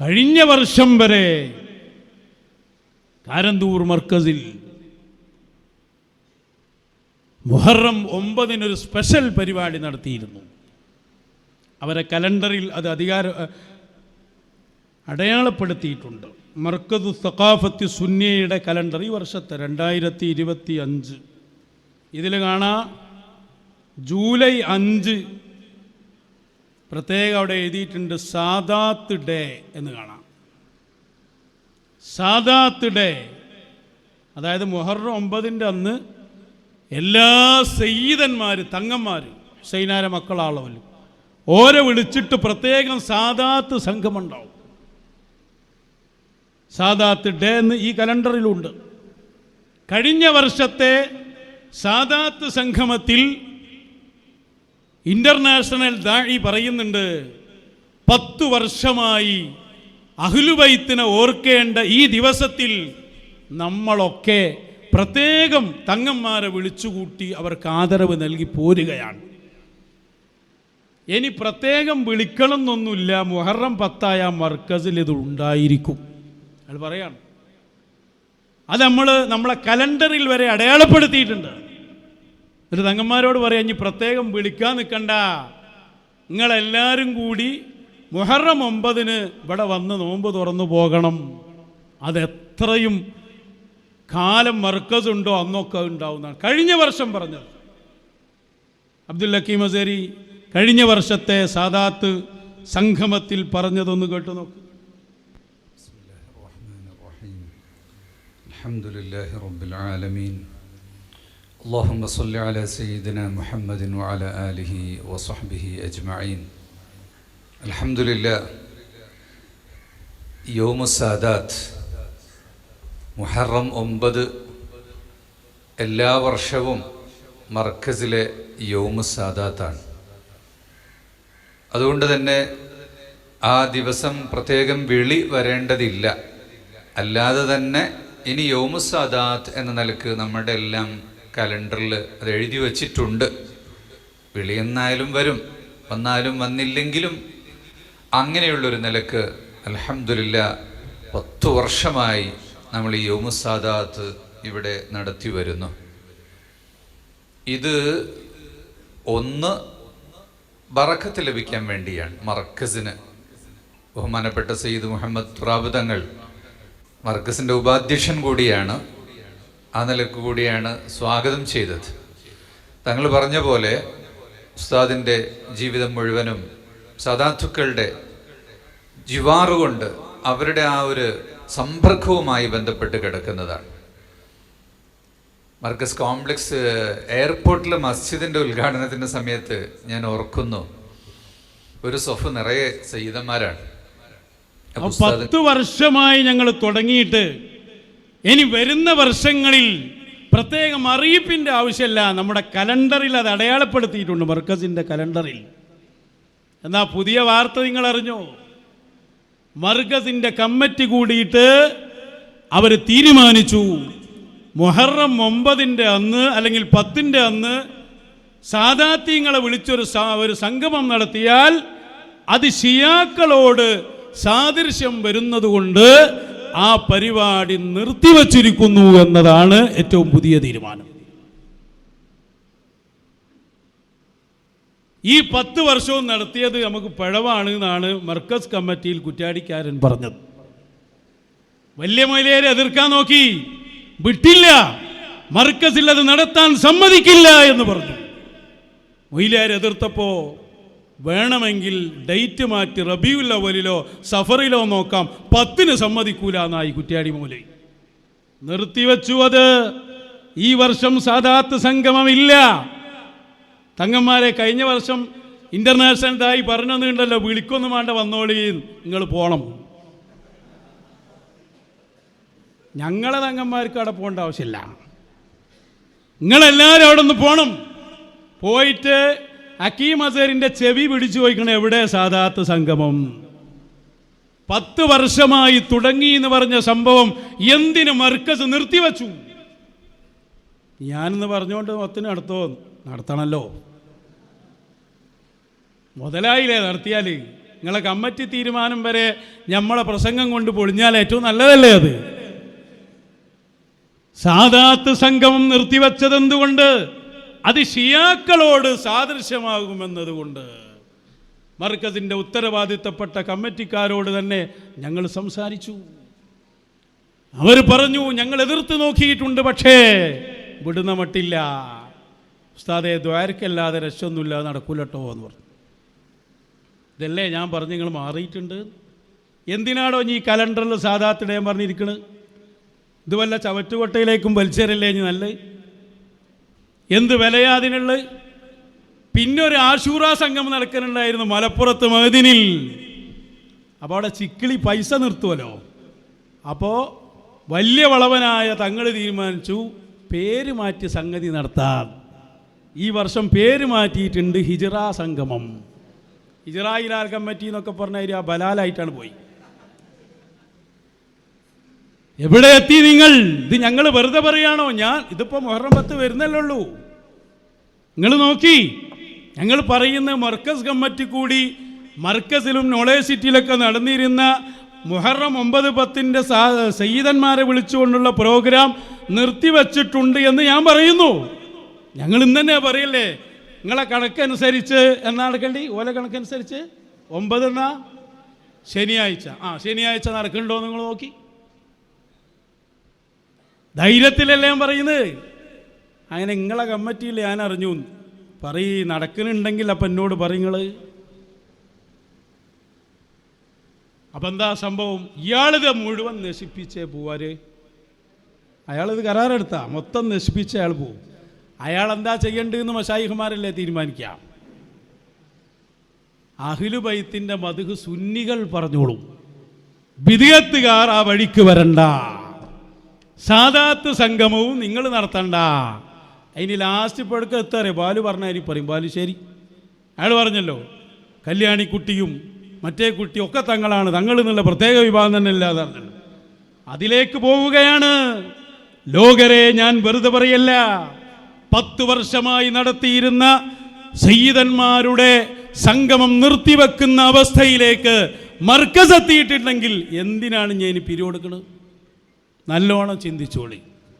കഴിഞ്ഞ വർഷം വരെ കാരന്തൂർ മർക്കസിൽ മുഹറം ഒമ്പതിനൊരു സ്പെഷ്യൽ പരിപാടി നടത്തിയിരുന്നു. അവരെ കലണ്ടറിൽ അത് അധികാര അടയാളപ്പെടുത്തിയിട്ടുണ്ട്. മർക്കതു സഖാഫത്തി സുന്നിയയുടെ കലണ്ടർ ഈ വർഷത്തെ രണ്ടായിരത്തി ഇരുപത്തി അഞ്ച് ഇതിൽ കാണാം ജൂലൈ അഞ്ച് പ്രത്യേകം അവിടെ എഴുതിയിട്ടുണ്ട് സാദാത്ത് ഡേ എന്ന് കാണാം. സാദാത്ത് ഡേ. അതായത് മുഹറം ഒമ്പതിന്റെ അന്ന് എല്ലാ സയ്യിദന്മാർ തങ്ങന്മാർ സൈനാര മക്കളാളവല്ലോ ഓരെ വിളിച്ചിട്ട് പ്രത്യേകം സാദാത്ത് സംഘമുണ്ടാവും. സാദാത്ത് ഡേ എന്ന് ഈ കലണ്ടറിലുണ്ട്. കഴിഞ്ഞ വർഷത്തെ സാദാത്ത് സംഗമത്തിൽ ഇന്റർനാഷണൽ ദാഴി പറയുന്നുണ്ട് പത്തു വർഷമായി അഹ്ലുബൈത്തിനെ ഓർക്കേണ്ട ഈ ദിവസത്തിൽ നമ്മളൊക്കെ പ്രത്യേകം തങ്ങന്മാരെ വിളിച്ചുകൂട്ടി അവർക്ക് ആദരവ് നൽകി പോരുകയാണ്. ഇനി പ്രത്യേകം വിളിക്കണം എന്നൊന്നുമില്ല മുഹറം പത്തായ മർക്കസിൽ ഇത് ഉണ്ടായിരിക്കും. അത് പറയാണ്. അത് നമ്മൾ നമ്മളെ കലണ്ടറിൽ വരെ അടയാളപ്പെടുത്തിയിട്ടുണ്ട്. ഒരു തങ്ങന്മാരോട് പറയാം ഇനി പ്രത്യേകം വിളിക്കാൻ നിൽക്കണ്ട നിങ്ങളെല്ലാവരും കൂടി മുഹറം ഒമ്പതിന് ഇവിടെ വന്ന് നോമ്പ് തുറന്നു പോകണം അതെത്രയും കാലം മർക്കസ് ഉണ്ടോ അന്നൊക്കെ ഉണ്ടാവുന്നതാണ് കഴിഞ്ഞ വർഷം പറഞ്ഞത് അബ്ദുൽ ഹക്കീം അസേരി കഴിഞ്ഞ വർഷത്തെ സാദാത്ത് സംഗമത്തിൽ പറഞ്ഞതൊന്ന് കേട്ടു നോക്ക് الرحمن الرحيم الحمد لله رب العالمين اللهم صل على سيدنا محمد وعلى آله وصحبه أجمعين الحمد لله يوم السادات മുഹറം ഒമ്പത് എല്ലാ വർഷവും മർക്കസിലെ യോമു സാദാത്താണ് അതുകൊണ്ട് തന്നെ ആ ദിവസം പ്രത്യേകം വിളി വരേണ്ടതില്ല അല്ലാതെ തന്നെ ഇനി യോമു സാദാത്ത് എന്ന നിലക്ക് നമ്മുടെ എല്ലാം കലണ്ടറിൽ അത് എഴുതി വച്ചിട്ടുണ്ട്. വിളിയെന്നായാലും വരും വന്നാലും വന്നില്ലെങ്കിലും അങ്ങനെയുള്ളൊരു നിലയ്ക്ക് അലഹമില്ല പത്തു വർഷമായി നമ്മൾ ഈ യോമുസാദാത്ത് ഇവിടെ നടത്തി വരുന്നു. ഇത് ഒന്ന് ബറക്കത്ത് ലഭിക്കാൻ വേണ്ടിയാണ് മർക്കസിന്. ബഹുമാനപ്പെട്ട സയ്യിദ് മുഹമ്മദ് തുറാബ് മർക്കസിന്റെ ഉപാധ്യക്ഷൻ കൂടിയാണ്. ആ നിലയ്ക്ക് കൂടിയാണ് സ്വാഗതം ചെയ്തത്. തങ്ങൾ പറഞ്ഞ പോലെ ഉസ്താദിന്റെ ജീവിതം മുഴുവനും സദാത്തുക്കളുടെ ജിവാറുകൊണ്ട് അവരുടെ ആ ഒരു സമ്പർക്കവുമായി ബന്ധപ്പെട്ട് കിടക്കുന്നതാണ്. മർക്കസ് കോംപ്ലക്സ് എയർപോർട്ടിലെ മസ്ജിദിന്റെ ഉദ്ഘാടനത്തിന്റെ സമയത്ത് ഞാൻ ഓർക്കുന്നു ഒരു സൊഫ് നിറയെ സയ്യിദന്മാരാണ്. പത്ത് വർഷമായി ഞങ്ങൾ തുടങ്ങിയിട്ട് ഇനി വരുന്ന വർഷങ്ങളിൽ പ്രത്യേകം അറിയിപ്പിന്റെ ആവശ്യമില്ല. നമ്മുടെ കലണ്ടറിൽ അത് അടയാളപ്പെടുത്തിയിട്ടുണ്ട് മർക്കസിന്റെ കലണ്ടറിൽ. എന്നാ പുതിയ വാർത്ത നിങ്ങൾ അറിഞ്ഞോ? മർക്കസിന്റെ കമ്മിറ്റി കൂടിയിട്ട് അവർ തീരുമാനിച്ചു മൊഹറം ഒമ്പതിന്റെ അന്ന് അല്ലെങ്കിൽ പത്തിന്റെ അന്ന് സാദാത്യങ്ങളെ വിളിച്ചൊരു ഒരു സംഗമം നടത്തിയാൽ അത് ഷിയാക്കളോട് സാദൃശ്യം വരുന്നതുകൊണ്ട് ആ പരിപാടി നിർത്തിവച്ചിരിക്കുന്നു എന്നതാണ് ഏറ്റവും പുതിയ തീരുമാനം. ഈ പത്ത് വർഷവും നടത്തിയത് നമുക്ക് പഴവാണ് എന്നാണ് മർക്കസ് കമ്മിറ്റിയിൽ കുറ്റാടിക്കാരൻ പറഞ്ഞത്. വലിയ മൈലേരെ എതിർക്കാൻ നോക്കി. വിട്ടില്ല. മർക്കസിൽ അത് നടത്താൻ സമ്മതിക്കില്ല എന്ന് പറഞ്ഞു. മൊയിലേരെ എതിർത്തപ്പോ വേണമെങ്കിൽ ഡേറ്റ് മാറ്റി റബിയുൽ അവലിലോ സഫറിലോ നോക്കാം. പത്തിന് സമ്മതിക്കൂല എന്നായി കുറ്റ്യാടി മൂലൈ നിർത്തിവെച്ചു അത്. ഈ വർഷം സാദാത്ത് സംഗമമില്ല. തങ്ങന്മാരെ കഴിഞ്ഞ വർഷം ഇന്റർനാഷണൽ ഇതായി പറഞ്ഞൊന്നുണ്ടല്ലോ വിളിക്കൊന്നും വേണ്ട വന്നോളി നിങ്ങൾ പോണം. ഞങ്ങളെ തങ്ങന്മാർക്ക് അവിടെ പോകേണ്ട ആവശ്യമില്ല. നിങ്ങളെല്ലാവരും അവിടെ ഒന്ന് പോകണം പോയിട്ട് അക്കീം അസേറിന്റെ ചെവി പിടിച്ചു പോയിക്കണ എവിടെ സാദാത്ത് സംഗമം? പത്ത് വർഷമായി തുടങ്ങി എന്ന് പറഞ്ഞ സംഭവം എന്തിനു മർക്കസ് നിർത്തിവച്ചു? ഞാനെന്ന് പറഞ്ഞുകൊണ്ട് മൊത്തം നടത്തോ നടത്തണല്ലോ. മുതലായില്ലേ നടത്തിയാൽ നിങ്ങളെ കമ്മിറ്റി തീരുമാനം വരെ നമ്മളെ പ്രസംഗം കൊണ്ട് പൊളിഞ്ഞാൽ ഏറ്റവും നല്ലതല്ലേ അത്? സാദാത്ത് സംഗമം നിർത്തിവച്ചത് എന്തുകൊണ്ട് അത് ഷിയാക്കളോട് സാദൃശ്യമാകുമെന്നതുകൊണ്ട് മർക്കസിന്റെ ഉത്തരവാദിത്തപ്പെട്ട കമ്മിറ്റിക്കാരോട് തന്നെ ഞങ്ങൾ സംസാരിച്ചു. അവർ പറഞ്ഞു ഞങ്ങൾ എതിർത്ത് നോക്കിയിട്ടുണ്ട് പക്ഷേ വിടുന്ന മട്ടില്ല. ഉസ്താദെ ദ്വാരക്കല്ലാതെ രക്ഷൊന്നുമില്ല നടക്കൂലട്ടോ എന്ന് പറഞ്ഞു. ഇതല്ലേ ഞാൻ പറഞ്ഞു നിങ്ങൾ മാറിയിട്ടുണ്ട്. എന്തിനാണോ ഈ കലണ്ടറിൽ സാധാത്തിടയാൻ പറഞ്ഞിരിക്കണത് ഇത് വല്ല ചവറ്റുകൊട്ടയിലേക്കും വലിച്ചേരല്ലേ ഇനി നല്ല? എന്ത് വിലയാ അതിനുള്ളത്? പിന്നെ ഒരു ആശൂറ സംഘം നടക്കുന്നുണ്ടായിരുന്നു മലപ്പുറത്ത് മഹദിനിൽ. അപ്പോൾ അവിടെ ചിക്കിളി പൈസ നിർത്തുമല്ലോ അപ്പോൾ വലിയ വളവനായ തങ്ങൾ തീരുമാനിച്ചു പേര് മാറ്റി സംഗതി നടത്താം ഈ വർഷം പേര് മാറ്റിയിട്ടുണ്ട് ഹിജറ സംഗമം. ഹിജറായിലാൽ കമ്മിറ്റി എന്നൊക്കെ പറഞ്ഞ ആ ബലാലായിട്ടാണ് പോയി. എവിടെ എത്തി നിങ്ങൾ? ഇത് ഞങ്ങൾ വെറുതെ പറയുകയാണോ ഞാൻ ഇതിപ്പോൾ മുഹറം പത്ത് വരുന്നല്ലേ ഉള്ളൂ. നിങ്ങൾ നോക്കി. ഞങ്ങൾ പറയുന്ന മർക്കസ് കമ്മിറ്റി കൂടി മർക്കസിലും നോളേജ് സിറ്റിയിലൊക്കെ നടന്നിരുന്ന മുഹറം ഒമ്പത് പത്തിന്റെ സയ്യിദന്മാരെ വിളിച്ചുകൊണ്ടുള്ള പ്രോഗ്രാം നിർത്തിവച്ചിട്ടുണ്ട് എന്ന് ഞാൻ പറയുന്നു. ഞങ്ങൾ ഇന്ന് തന്നെ പറയല്ലേ നിങ്ങളെ കണക്കനുസരിച്ച് എന്നാ നടക്കണ്ടി? ഓല കണക്കനുസരിച്ച്? ഒമ്പത് എന്നാ? ശനിയാഴ്ച. ആ ശനിയാഴ്ച നടക്കുന്നുണ്ടോ നിങ്ങൾ നോക്കി. ധൈര്യത്തിലല്ലേ ഞാൻ പറയുന്നത്? അങ്ങനെ നിങ്ങളെ കമ്മിറ്റിയിൽ ഞാൻ അറിഞ്ഞു. പറയ് നടക്കുന്നുണ്ടെങ്കിൽ അപ്പം എന്നോട് പറയുങ്ങൾ അപ്പം എന്താ സംഭവം? ഇയാളിത് മുഴുവൻ നശിപ്പിച്ചേ പോവാര്. അയാളിത് കരാറെടുത്താ. മൊത്തം നശിപ്പിച്ച അയാൾ പോവും. അയാൾ എന്താ ചെയ്യേണ്ടതെന്ന് മഷായിഹുമാരല്ലേ തീരുമാനിക്കാം അഹിലുബൈത്തിന്റെ മധുഹ് സുന്നികൾ പറഞ്ഞോളും. വിധിയത്തുകാർ ആ വഴിക്ക് വരണ്ട. സാദാത്ത് സംഗമവും നിങ്ങൾ നടത്തണ്ട. അതിന് ലാസ്റ്റ് ഇപ്പോൾ എടുക്ക എത്താറേ ബാലു പറഞ്ഞാരി പറയും. ബാലു ശരി. അയാൾ പറഞ്ഞല്ലോ കല്യാണിക്കുട്ടിയും മറ്റേ കുട്ടിയും ഒക്കെ തങ്ങളാണ്. തങ്ങൾ എന്നുള്ള പ്രത്യേക വിഭാഗം തന്നെ ഇല്ലാതെ പറഞ്ഞല്ലോ. അതിലേക്ക് പോവുകയാണ്. ലോകരെ ഞാൻ വെറുതെ പറയല്ല. പത്ത് വർഷമായി നടത്തിയിരുന്ന സയ്യിദന്മാരുടെ സംഗമം നിർത്തിവെക്കുന്ന അവസ്ഥയിലേക്ക് മർക്കസ് എത്തിയിട്ടുണ്ടെങ്കിൽ എന്തിനാണ് ഞാൻ പിരിവെടുക്കുന്നത് നല്ലോണം ചിന്തിച്ചോളി.